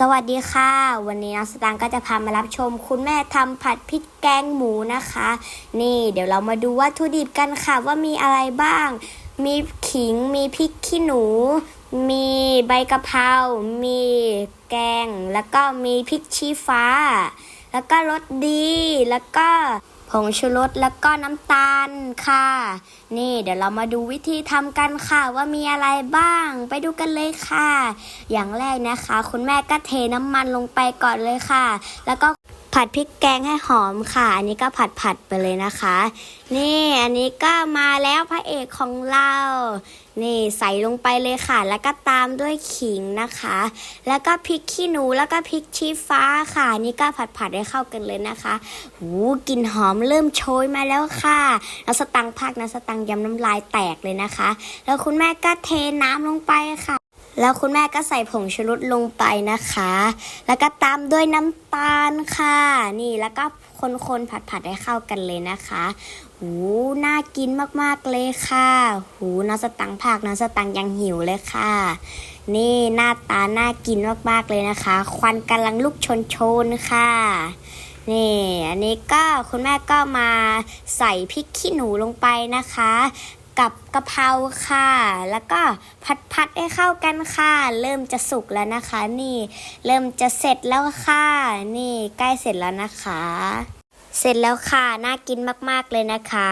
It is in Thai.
สวัสดีค่ะ วันนี้น้องสตางค์ก็จะพามารับชม คุณแม่ทำผัดพริกแกงหมูนะคะ นี่เดี๋ยวเรามาดูวัตถุดิบกันค่ะว่ามีอะไรบ้าง มีขิง มีพริกขี้หนู มีใบกะเพรา มีแกง แล้วก็มีพริกชี้ฟ้า แล้วก็รสดี แล้วก็ ผงชูรสแล้วก็น้ำตาลค่ะ นี่เดี๋ยวเรามาดูวิธีทำกันค่ะว่ามีอะไรบ้าง ไปดูกันเลยค่ะ อย่างแรกนะคะ คุณแม่ก็เทน้ำมันลงไปก่อนเลยค่ะ แล้วก็ ผัดพริกแกงให้หอมค่ะ อันนี้ก็ผัดผัดไปเลยนะคะ นี่อันนี้ก็มาแล้วพระเอกของเรา นี่ใส่ลงไปเลยค่ะ แล้วก็ตามด้วยขิงนะคะ แล้วก็พริกขี้หนูแล้วก็พริกชี้ฟ้าค่ะนี่ก็ผัดผัดให้เข้ากันเลยนะคะหูกลิ่นหอมเริ่มโชยมาแล้วค่ะแล้วสตังพักนะสตังยำน้ำลายแตกเลยนะคะ แล้วคุณแม่ก็เทน้ำลงไปค่ะ แล้วคุณแม่ก็ใส่ผงชูรสลงไปนะคะ แล้วก็ตามด้วยน้ำตาลค่ะ นี่แล้วก็คนๆผัดๆให้เข้ากันเลยนะคะ หู น่ากินมากๆเลยค่ะ หูน้องสตังค์ภาคน้องสตังยังหิวเลยค่ะ นี่หน้าตาน่ากินมากๆเลยนะคะ ควันกำลังลุกชนโชนๆค่ะนี่ อันนี้ก็คุณแม่ก็มาใส่พริกขี้หนูลงไปนะคะ กับกะเพราค่ะ แล้วก็ผัดผัดๆให้เข้ากันค่ะ เริ่มจะสุกแล้วนะคะ นี่เริ่มจะเสร็จแล้วค่ะ นี่ใกล้เสร็จแล้วนะคะ เสร็จแล้วค่ะ น่ากินมากๆเลยนะคะ